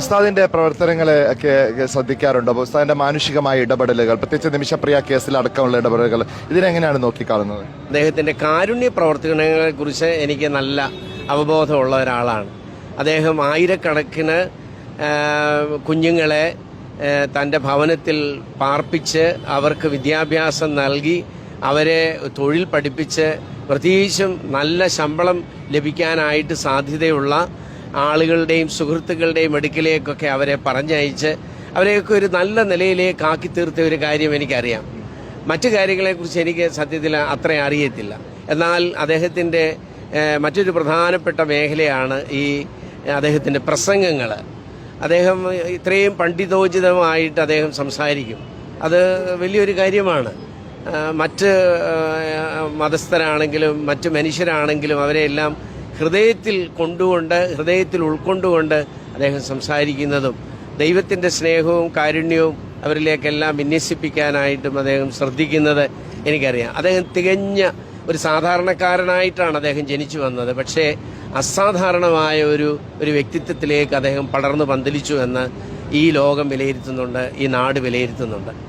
ഉസ്താദിന്റെ പ്രവർത്തനങ്ങളെ ഒക്കെ ശ്രദ്ധിക്കാറുണ്ടോ. അപ്പൊ ഉസ്താദിന്റെ മാനുഷികമായ ഇടപെടലുകൾ പ്രത്യേകിച്ച് നിമിഷപ്രിയ കേസിൽ അടക്കമുള്ള ഇടപെടലുകൾ ഇതിനെങ്ങനെയാണ് നോക്കിക്കാണുന്നത്? അദ്ദേഹത്തിന്റെ കാരുണ്യ പ്രവർത്തനങ്ങളെ കുറിച്ച് എനിക്ക് നല്ല അവബോധമുള്ള ഒരാളാണ്. അദ്ദേഹം ആയിരക്കണക്കിന് കുഞ്ഞുങ്ങളെ തന്റെ ഭവനത്തിൽ പാർപ്പിച്ച് അവർക്ക് വിദ്യാഭ്യാസം നൽകി അവരെ തൊഴിൽ പഠിപ്പിച്ച് പ്രത്യേകിച്ചും നല്ല ശമ്പളം ലഭിക്കാനായിട്ട് സാധ്യതയുള്ള ആളുകളുടെയും സുഹൃത്തുക്കളുടെയും അടുക്കിലേക്കൊക്കെ അവരെ പറഞ്ഞയച്ച് അവരെയൊക്കെ ഒരു നല്ല നിലയിലേക്ക് ആക്കി തീർത്ത ഒരു കാര്യം എനിക്കറിയാം. മറ്റു കാര്യങ്ങളെക്കുറിച്ച് എനിക്ക് സത്യത്തിൽ അത്ര അറിയത്തില്ല. എന്നാൽ അദ്ദേഹത്തിന്റെ മറ്റൊരു പ്രധാനപ്പെട്ട മേഖലയാണ് ഈ അദ്ദേഹത്തിന്റെ പ്രസംഗങ്ങൾ. അദ്ദേഹം ഇത്രയും പണ്ഡിതോചിതമായിട്ട് അദ്ദേഹം സംസാരിക്കും. അത് വലിയൊരു കാര്യമാണ്. മറ്റ് മതസ്ഥരാണെങ്കിലും മറ്റ് മനുഷ്യരാണെങ്കിലും അവരെല്ലാം ഹൃദയത്തിൽ കൊണ്ടുകൊണ്ട് ഹൃദയത്തിൽ ഉൾക്കൊണ്ടുകൊണ്ട് അദ്ദേഹം സംസാരിക്കുന്നതും ദൈവത്തിന്റെ സ്നേഹവും കാരുണ്യവും അവരിലേക്കെല്ലാം വിന്യസിപ്പിക്കാനായിട്ടും അദ്ദേഹം ശ്രദ്ധിക്കുന്നത് എനിക്കറിയാം. അദ്ദേഹം തികഞ്ഞ ഒരു സാധാരണക്കാരനായിട്ടാണ് അദ്ദേഹം ജനിച്ചു വന്നത്. പക്ഷേ അസാധാരണമായ ഒരു ഒരു വ്യക്തിത്വത്തിലേക്ക് അദ്ദേഹം പടർന്നു പന്തലിച്ചു എന്ന് ഈ ലോകം വിലയിരുത്തുന്നുണ്ട് ഈ നാട് വിലയിരുത്തുന്നുണ്ട്.